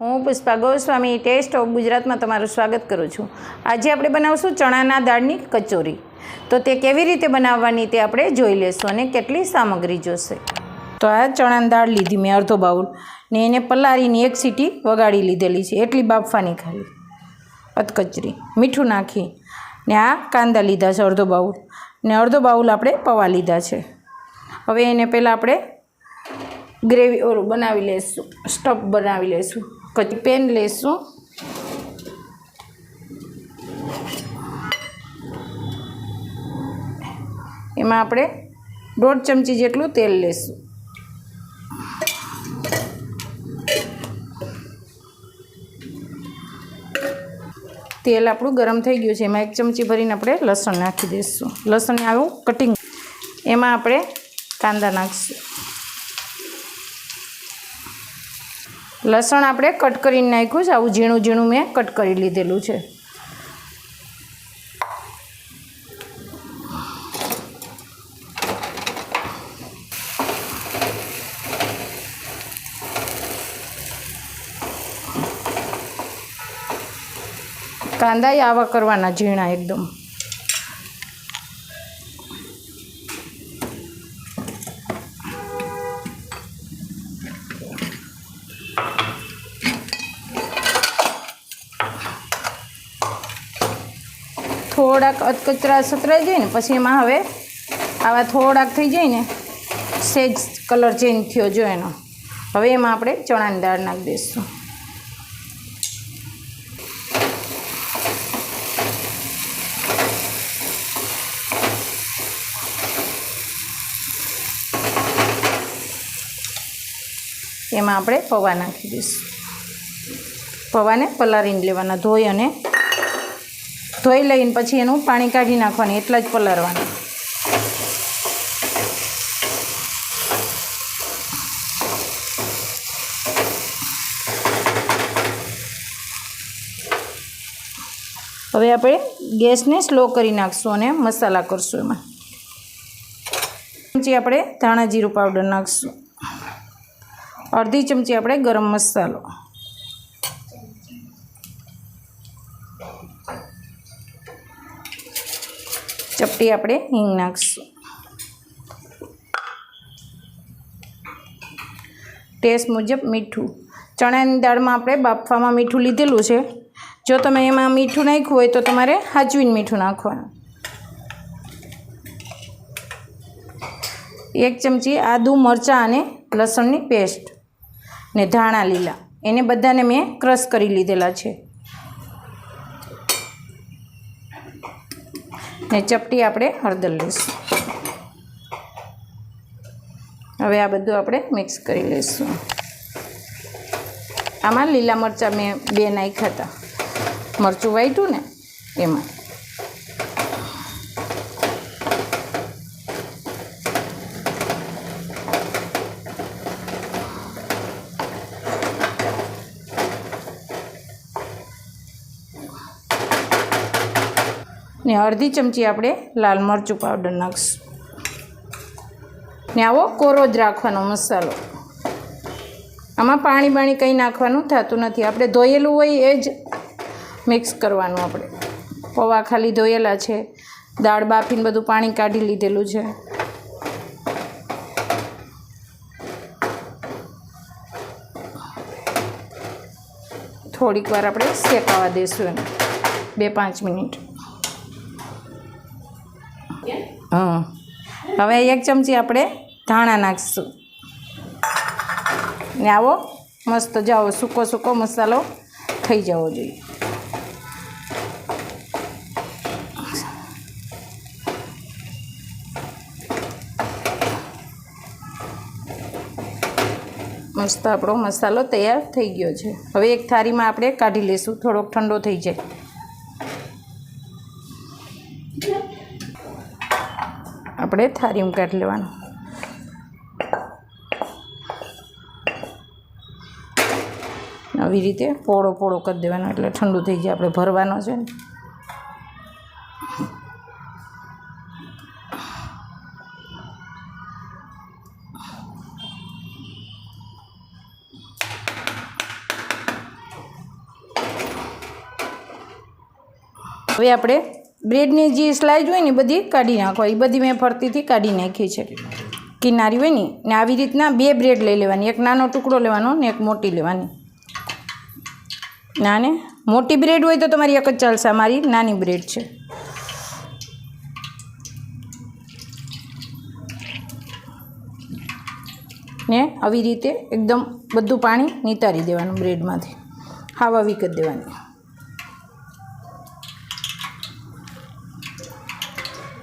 હું Pushpa Goswami test of ગુજરાતમાં તમારું સ્વાગત કરું છું. આજે આપણે બનાવશું ચણાના દાળની કચોરી. તો તે કેવી રીતે બનાવવાની તે આપણે જોઈ લેશું અને કેટલી સામગ્રી જોશે. તો આ ચણાની દાળ લીધી મેં અડધો બાઉલ ને એને પલાળીને એક સીટી વગાડી લીધેલી છે. એટલી બાફવાની ખાલી. અધકચરી મીઠું નાખી ને આ કાંદા લીધા છે અડધો બાઉલ. ને અડધો બાઉલ આપણે પૌવા લીધા છે. હવે એને પહેલાં આપણે ગ્રેવી ઓલું બનાવી લઈશું સ્ટફ બનાવી લઈશું પછી પેન લઈશું એમાં આપણે દોઢ ચમચી જેટલું તેલ લઈશું તેલ આપણું ગરમ થઈ ગયું છે એમાં એક ચમચી ભરીને આપણે લસણ નાખી દઈશું લસણને આવું કટિંગ એમાં આપણે કાંદા નાખીશું લસણ આપણે કટ કરીને નાખ્યું છે. આવું ઝીણું ઝીણું મેં કટ કરી લીધેલું છે. કાંદા આવા કરવાના ઝીણા એકદમ. થોડાક અધકચરા સતરાઈ જાય ને, પછી એમાં હવે આવા થોડાક થઈ જાય ને, સેજ કલર ચેન્જ થયો જો એનો. હવે એમાં આપણે ચણાની દાળ નાખી દઈશું. એમાં આપણે પૌવા નાખી દઈશું. પૌવાને પલાળીને લેવાના, ધોઈ અને ધોઈ લઈને પછી એનું પાણી કાઢી નાખવાની, એટલા જ પલાળવાનું. હવે આપણે ગેસને સ્લો કરી નાખશું અને મસાલા કરશું એમાં. ચમચી આપણે ધાણા જીરું પાવડર નાખશું. અડધી ચમચી આપણે ગરમ મસાલો. ચપટી આપણે હિંગ નાખીશું. ટેસ્ટ મુજબ મીઠું. ચણાની દાળમાં આપણે બાફવામાં મીઠું લીધેલું છે. જો તમે એમાં મીઠું નાખ્યું હોય તો તમારે હાચવીને મીઠું નાખવાનું. એક ચમચી આદુ, મરચાં અને લસણની પેસ્ટ ને ધાણા લીલા. એને બધાને મેં ક્રશ કરી લીધેલા છે. ને ચપટી આપણે હળદર લઈશું. હવે આ બધું આપણે મિક્સ કરી લઈશું. આમાં લીલા મરચાં મેં બે નાખ્યા હતા. મરચું વાટ્યું ને એમાં. ને અડધી ચમચી આપણે લાલ મરચું પાવડર નાખીશું. ને આવો કોરો જ રાખવાનો મસાલો. આમાં પાણી બાણી કંઈ નાખવાનું થતું નથી. આપણે ધોયેલું હોય એ જ મિક્સ કરવાનું આપણે. પૌવા ખાલી ધોયેલા છે. દાળ બાફીને બધું પાણી કાઢી લીધેલું છે. થોડીક વાર આપણે શેકાવા દઈશું એને. બે પાંચ મિનિટ. હા. હવે એક ચમચી આપણે ધાણા નાખીશું. ને આવો મસ્ત જાઓ, સૂકો સૂકો મસાલો થઈ જવો જોઈએ. મસ્ત આપણો મસાલો તૈયાર થઈ ગયો છે. હવે એક થાળીમાં આપણે કાઢી લઈશું, થોડોક ઠંડો થઈ જાય. આપણે થાળીમાં કાઢી લેવાનું. આવી રીતે પોળો પોળો કરી દેવાનો, એટલે ઠંડુ થઈ જાય, આપણે ભરવાનો છે ને. હવે આપણે બ્રેડની જે સ્લાઇસ હોય ને બધી કાઢી નાખો. એ બધી મેં ફરતીથી કાઢી નાખી છે. કિનારી હોય ને ને આવી રીતના બે બ્રેડ લઈ લેવાની. એક નાનો ટુકડો લેવાનો ને એક મોટી લેવાની. નાને? મોટી બ્રેડ હોય તો તમારી એક જ ચાલશે. મારી નાની બ્રેડ છે. ને આવી રીતે એકદમ બધું પાણી નિતારી દેવાનું બ્રેડમાંથી. હાવા વિકત દેવાની.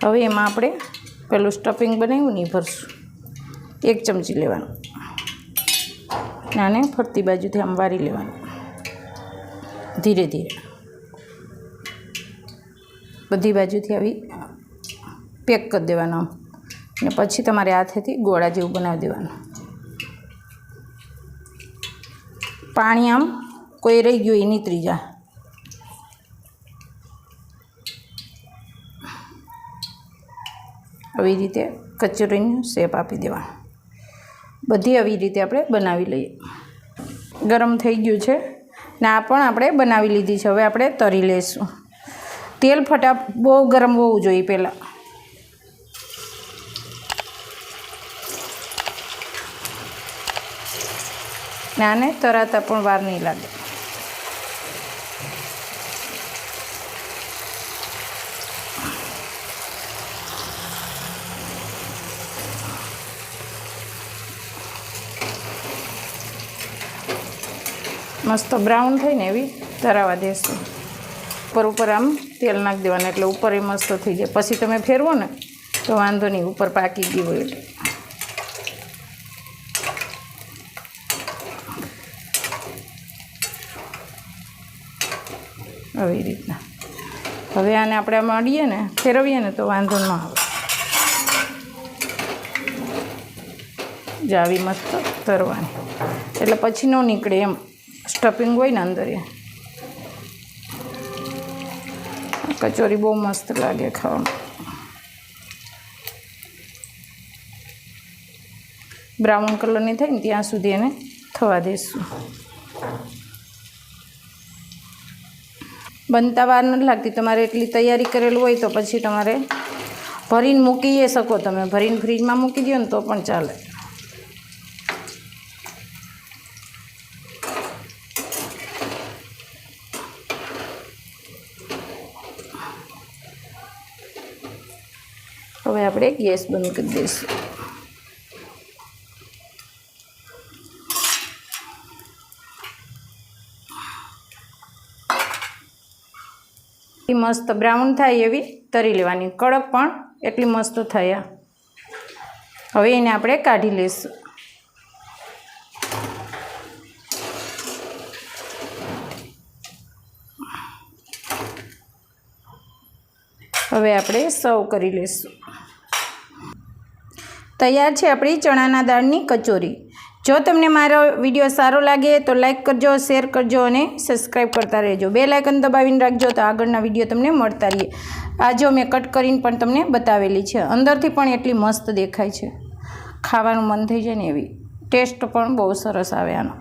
હવે એમાં આપણે પેલું સ્ટફિંગ બનાવ્યું ને એ ભરશું. એક ચમચી લેવાનું. નાને ફરતી બાજુથી આમ વારી લેવાનું. ધીરે ધીરે. બધી બાજુથી આવી પેક કરી દેવાનું આમ. ને પછી તમારે હાથેથી ગોળા જેવું બનાવી દેવાનું. પાણી આમ કોઈ રહી ગયું એ નીતરી જાય. આવી રીતે કચોરીની શેપ આપી દેવા બધી આવી રીતે આપણે બનાવી લઈએ. ગરમ થઈ ગયું છે. ને આ પણ આપણે બનાવી લીધી છે. હવે આપણે તરી લઈશું તેલ ફટા બહુ ગરમ હોવું જોઈએ પહેલાં. ને આને તરાતા પણ વાર નહીં લાગે. મસ્ત બ્રાઉન થઈને એવી, તરાવા દેશું. ઉપર ઉપર આમ તેલ નાખી દેવાનું, એટલે ઉપર એ મસ્ત થઈ જાય. પછી તમે ફેરવો ને, તો વાંધો નહીં, ઉપર પાકી ગયું હોય એટલે. આવી રીતના. હવે આને આપણે મળીએ ને, ફેરવીએ ને, તો વાંધો ન આવે. જાવી મસ્ત તરવાની. એટલે પછી ન નીકળે એમ. સ્ટફિંગ હોય ને અંદર. એ કચોરી બહુ મસ્ત લાગે ખાવામાં બ્રાઉન કલરની થાય ને ત્યાં સુધી એને થવા દઈશું બનતા વાર નથી લાગતી. તમારે એટલી તૈયારી કરેલું હોય તો પછી તમારે ભરીને મૂકીએ શકો. તમે ભરીને ફ્રીજમાં મૂકી દો ને તો પણ ચાલે હવે આપણે ગેસ બંધ કરી દઈશું. મસ્ત બ્રાઉન થાય એવી તરી લેવાની. કડક પણ એટલી મસ્ત થયા. હવે એને આપણે કાઢી લઈશું. હવે આપણે સર્વ કરી લઈશું. તૈયાર છે આપણી ચણાના દાળની કચોરી. જો તમને મારો વીડિયો સારો લાગે તો લાઇક કરજો, શેર કરજો અને સબસ્ક્રાઈબ કરતા રહેજો. બે લાઇકન દબાવીને રાખજો તો આગળના વીડિયો તમને મળતા રહીએ. આ જો મેં કટ કરીને પણ તમને બતાવેલી છે. અંદરથી પણ એટલી મસ્ત દેખાય છે. ખાવાનું મન થઈ જાય ને એવી. ટેસ્ટ પણ બહુ સરસ આવે આનો.